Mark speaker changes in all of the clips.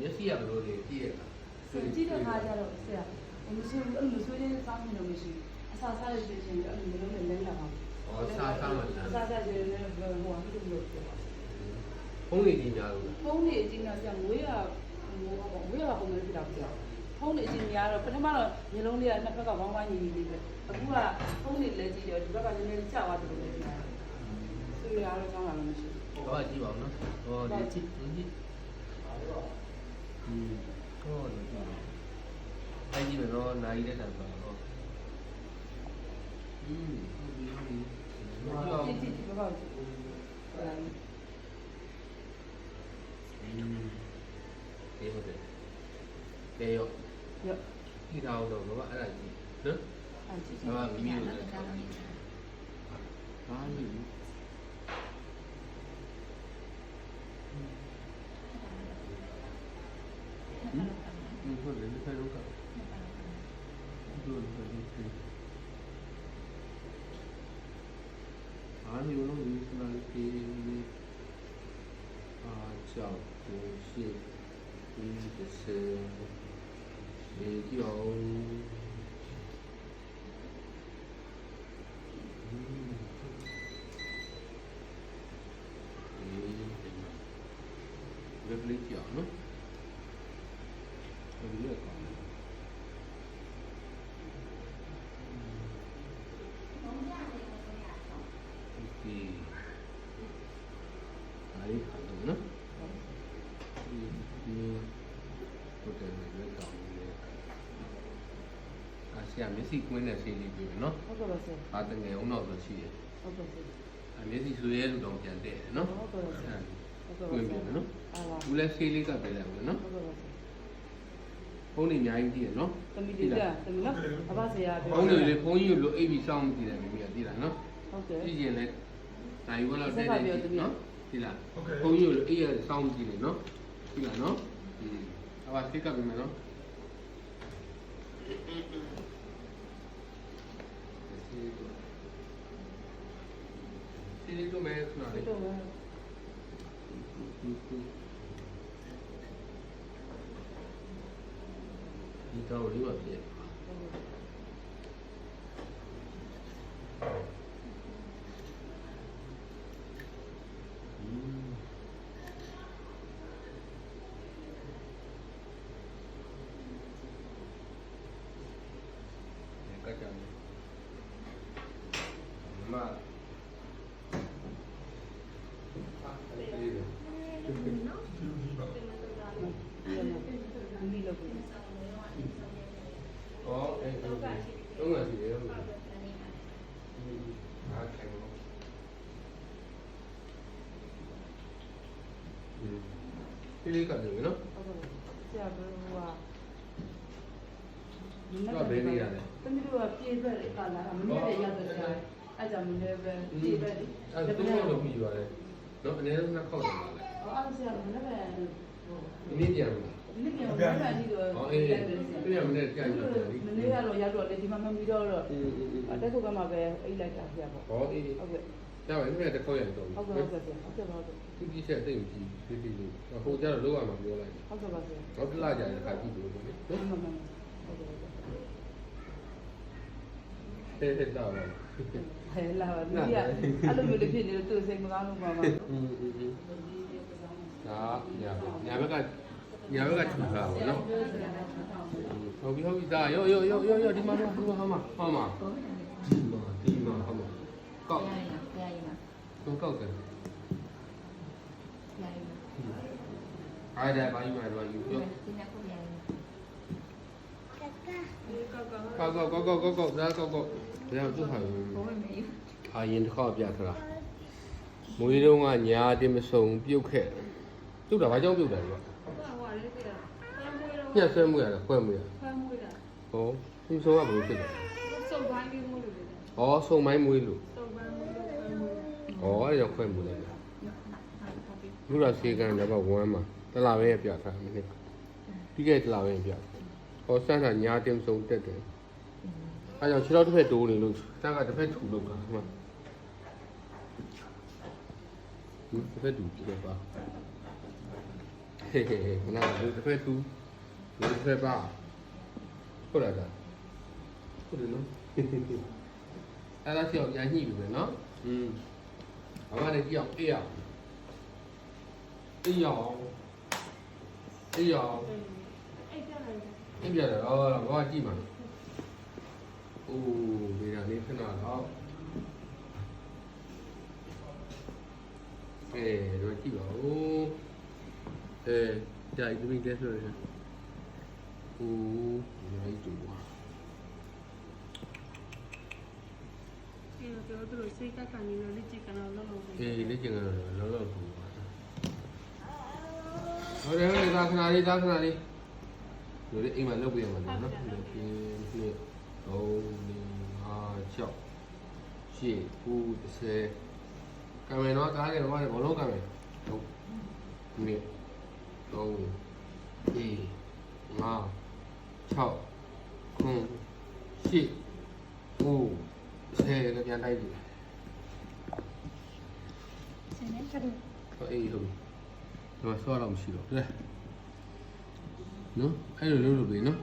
Speaker 1: မျက်စိကဘယ်လိုလဲကြည့်ရတာ
Speaker 2: ဆိုကြည့်တဲ့ခါကျတော့ဆရာမဆိုးဘူးအဲ့လိုဆိုးခြင်းစောင်းနေလို့မရှိဘူးအစာစားရတဲ့ချင်းအဲ့လိုမျိုးလည်းလဲလာပါ
Speaker 1: ဩစားစားမှ
Speaker 2: အ
Speaker 1: စား
Speaker 2: စာစားခြင်းလည်းဟိုဟာဖြစ်လို့ပြောပါ
Speaker 1: ဖုန်းလေးကြီးများလို့
Speaker 2: ဖုန်းနေအချင်းတော့ဆရာငွေရငိုးပါပေါ့ငွေရပုံမှန်ဖြစ်တာပြောဖုန်းနေအချင်းများတော့ပထမတော့မျိုးလုံးလေးကနှစ်ဖက်ကဝိုင်းဝိုင်းညီညီလေးပဲအခုကဖုန်းနေလည်းကြည့်တယ်ဒီဘက်ကနည်းနည်းကြာသွားတယ်လို့ပြောတယ်ဆိုရတော့ကောင်းလာလို့မရှိဘူး
Speaker 1: တော့ကြည့်ပါဦးနော်ဟောဒီကြည့်ကြည့်อืมဟောဒီကြည့် ကြီးပဲနော်နာရီတဲ့တန်ပါတော့อืมဟုတ်ပြီဟုတ်ပြီဘာလို့
Speaker 2: ကြည့်ကြည့်ဘာ
Speaker 1: လို့အေးဟုတ်တယ်တေရော
Speaker 2: ရော
Speaker 1: ဒီတော့တော့ဘာအဲ့ဒါကြီးနော်
Speaker 2: အဲ့ဒါ
Speaker 1: မိမိတို့ဘာလို့嗯，你说人家在这干。对对。အာမျိုးလုံးဒီစနာလေးအာကြောက်ကိုရှိဒီတစ်စဒီကြောင်ဒီဘယ်လိုကြောက်နော် ဘယ်လိုလဲကောင်းလဲဒီအားရခါတော့ နော်ဒီဒီဟိုတယ်မှာလည်းကောင်းတယ်အာဆီယမျက်စိကွင်းတဲ့ဆေးလေးပြောနော်
Speaker 2: ဟုတ်ကဲ့ပါဆရာ
Speaker 1: အားတငယ်အောင်တော့ဆိုရှိတယ်
Speaker 2: ဟုတ်ကဲ့ဆရာ
Speaker 1: အမျက်စိဆွေးရဲလူတော့ပြန်တဲ့နော်
Speaker 2: ဟုတ်ကဲ့ပါဆရာဟုတ်
Speaker 1: ကွ
Speaker 2: ကဲ့
Speaker 1: င်း
Speaker 2: ပါဆ
Speaker 1: ပြန်
Speaker 2: ရာ
Speaker 1: နော်
Speaker 2: အာပါ
Speaker 1: ဘူးလည်းဆေးလေးကပဲလည်းနော်
Speaker 2: ဟုတ်ကဲ့ပါဆရာ
Speaker 1: ဖုန်းနေအများကြီးကြည့်ရနော်
Speaker 2: တမီလေးကတမီနော်အဘဆရာ
Speaker 1: ဖုန်းတွေလေဖုန်းကြီးကိုလိုအိပ်ပြီးစောင့်ကြည့်တယ်မိမိကသိလားနော်
Speaker 2: ဟုတ်ကဲ့
Speaker 1: ကြည့်ရင်လည်းနိုင်ဝက်လောက်တဲ့တဲ့ကြည့်နော် ဒီလား
Speaker 3: ဟုတ်ကဲ့
Speaker 1: ဘုန်းကြီးကိုအေးရစောင်းကြည့်နေနော်ဒီလားနော်อืมအပါစိတ်ကပ်ပြီမယ်နော်စီရီတို့မဲခဏလေး
Speaker 2: တော့
Speaker 1: ဒီတော့လေးပါပြည့် พี่လေးကလည်းနော်
Speaker 2: ဟုတ်ကဲ့ဆရာဘယ်ဟိုဟာ
Speaker 1: တော့ဘယ်နေရလဲ
Speaker 2: တမီတို့ကပြေးဘက်ကလာမင်းလည်းရောက်တော့ဆရာအဲ့ကြောင့်မင်းလည်းပဲပြေးဘက်
Speaker 1: အဲ့တော့တော့လို့ပြီးပါတယ် နော်အနည်းဆုံးနှစ်ခေါက်တော့ပါလေ။
Speaker 2: အော်အဲ့ဆရာကလည်း
Speaker 1: ဒီနေ့ပြန်လာ။
Speaker 2: ဒီနေ့ပြန်လာတာဒီတော့
Speaker 1: ဟုတ်အေးပြန်မနေ့ပြန်လာတယ်။
Speaker 2: မနေ့ကတော့ရောက်တော့လေဒီမှာမမီတော့တော့
Speaker 1: တက်ထု
Speaker 2: တ်ကမှပဲအိတ်လိုက်တာပြပေါ့။
Speaker 1: ဟုတ်အေး
Speaker 2: ဟုတ်ကဲ့။
Speaker 1: ဒါပဲဒီနေ့တစ်ခေါက်ရတော့
Speaker 2: ဟုတ်ကဲ့ဟုတ်ကဲ့ဟုတ်ကဲ့ဟုတ်ကဲ့
Speaker 1: ဒီဒီချက်တိတ်ကြည့်ပြီးပြီးလေးဟိုကြတော့လောက်ရမှာပြောလိုက်
Speaker 2: ဟုတ်ကဲ့ပါဆရာ
Speaker 1: နောက်တစ်လကြာရင်ခါကြည့်လို့
Speaker 2: ပေါ့လေဟုတ်ကဲ့ဟုတ်ကဲ့
Speaker 1: ဟုတ်
Speaker 2: ကဲ့အဲ့
Speaker 1: ဒါတော့ ပေါ့နော်ဟုတ်ပြီဟုတ်ပြီဒါရောရောရောရောရောဒီမှာတော့ဒီမှာဟာမဟာမဒီမှာဒီမှာဟာမကောက်ကောက်ကောက်တယ်အားဒါဘာယူမှာတော့ယူရော ကောက်ကောက်ကောက်ကောက်ကောက်ကောက်ဒါကောက်ကောက်ဒါသူ့ဟာအာရင်တစ်ခေါက်ပြခလားမွေးတုံးကညာတင်မစုံပြုတ်ခဲ့ပြုတ်တာဘာကြောင့်ပြုတ်တယ်ကွာညှက်ဆွဲမှုရတယ်ခွဲမှုရဟောသူဆုံးကဘယ်လိုဖြစ်လဲဟောဆုံမိုင်းမွေးလို့ဟောအဲ့ဒါကြောင့်ခွဲမှုလဲလူတော်စေကန်တော့ဝမ်းမှာတလာပဲပြထားမင်းပြီးခဲ့တလာပဲပြ ဟောစမ်းတာညာတင်ဆုံးတက်တယ်အဲကြောင့်ခြေတော်တစ်ဖက်တိုးနေလို့စမ်းကတစ်ဖက်ထူလို့ကမှတစ်ဖက်ထူကြည့်တော့ပါဟေးဟေးဟေးခဏလေးတစ်ဖက်သူဒီတစ်ဖက်ပါဟုတ်လားဒါဟုတ်တယ်နော်အဲ့ဒါချောက်ညာညှိပြီပဲနော်อืมအမလည်းကြောက်အေးအောင်အေးအောင်အေးအောင်
Speaker 3: အဲ့ပြလိုက်တယ်
Speaker 1: ပြင်းပြတယ်အော်ဘောကကြည့်မှာအိုးမေရာလေးခဏတော့အဲတော့ကြည့်ပါဦးအဲဒါဒီမိကလေးဆိုရယ်အိုးဒီလိုက်တူပါ
Speaker 3: เออตัวตัวใช้กากานี้เลยจิกัน
Speaker 1: เอาแล้วลงเออ
Speaker 3: นี
Speaker 1: ่จิกันเอาแล้วลงဟုတ်တယ်ဟုတ်တယ်ဒါခဏလေးဒါခဏလေး ဒီလိုလေးအိမ်မှာလုပ်ပေးရမှာနော်1 2 3 4 5 6 7 9 10ကံမယ်နော်ကားငယ်တော့ဘာလုံးကံမယ်ဟုတ်ဒီတော့ဒီငါ6ခု7 9 10လည်းပြန်လိုက်ပြီ
Speaker 3: ဆင်းနေကြတယ်
Speaker 1: အေးဟုတ်ပြီဒီမှာဆော့တော့မရှိတော့ဟုတ်လား နော်အဲ့လိုလုပ်လို့ပြီနော်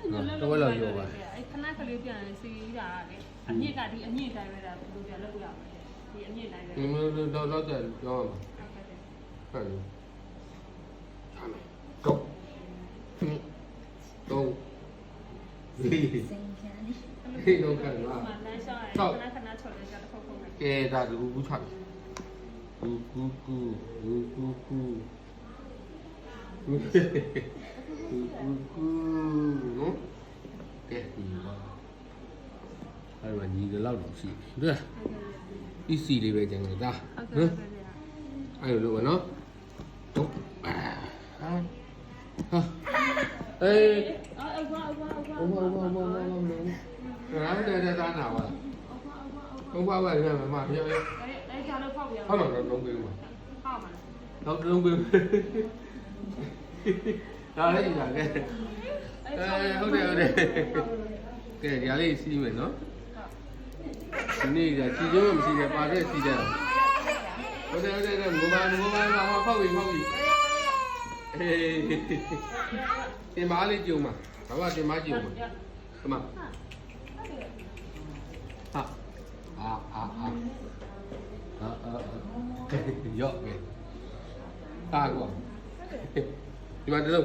Speaker 3: အဲ့ခဏကလေးပြန်စီးတာလေအမြင့်ကဒီအမြင့်တိုင်းပဲဒါဘယ်လိုပြန်လုပ်ရမလဲဒီအမြင့်တိုင်းပဲ
Speaker 1: ဒီလိုတော့တော့တယ်ပြောရမှာ
Speaker 3: ဟုတ်ကဲ့
Speaker 1: ဟုတ်တယ်ချမ်းမယ်တော့တော့ဒီဒီတော့ကလာ
Speaker 3: မှလမ်းလျှောက်ရခဏခဏချော်လဲကြတော့ခုတ်ခုတ်မယ်
Speaker 1: ကဲဒါလူကူချကူကူကူကူကူ ကူကူကူကူနော်ကဲဒီပါအဲ့မှာညီတော့တော့ရှိတယ် PC လေးပဲကျန်တယ်ဒါ
Speaker 3: ဟုတ်ကဲ့
Speaker 1: နော်
Speaker 3: ဟုတ်ကဲ့
Speaker 1: အဲ့လိုလုပ်ပါနော်တော့ဟာဟာအေး
Speaker 3: အော်အော်အော်အော်အော်
Speaker 1: ဘုံဘုံဘုံဘုံဘုံဘုံရာတဲ့တဲ့သားနာပါဘုံပါပါရမှာမပြောရ
Speaker 3: အဲ့အဲ့ကြတော့ဖောက်ပြန်
Speaker 1: ဟုတ်တော့လုံးပေးမှာ
Speaker 3: ဟောက်မှာ
Speaker 1: တော့လုံးပေး ဒါလေးညာကဲအဲဟုတ်တယ်ဟုတ်တယ်ကဲညာလေးစီးမယ်နော်ဒီနေ့ကစီကျိုးမရှိတယ်ပါတဲ့စီတယ်ဟုတ်တယ်ဟုတ်တယ်မိုဘိုင်းမိုဘိုင်းမှာဖောက်ပြီးဖောက်ပြီးအေးတင်ပါလေးကြုံမှာဘာမှတင်ပါကြုံမှာခမဟာအာအာအာအာအာရော့ကဲဟာကွာ 嘿嘿你把这肉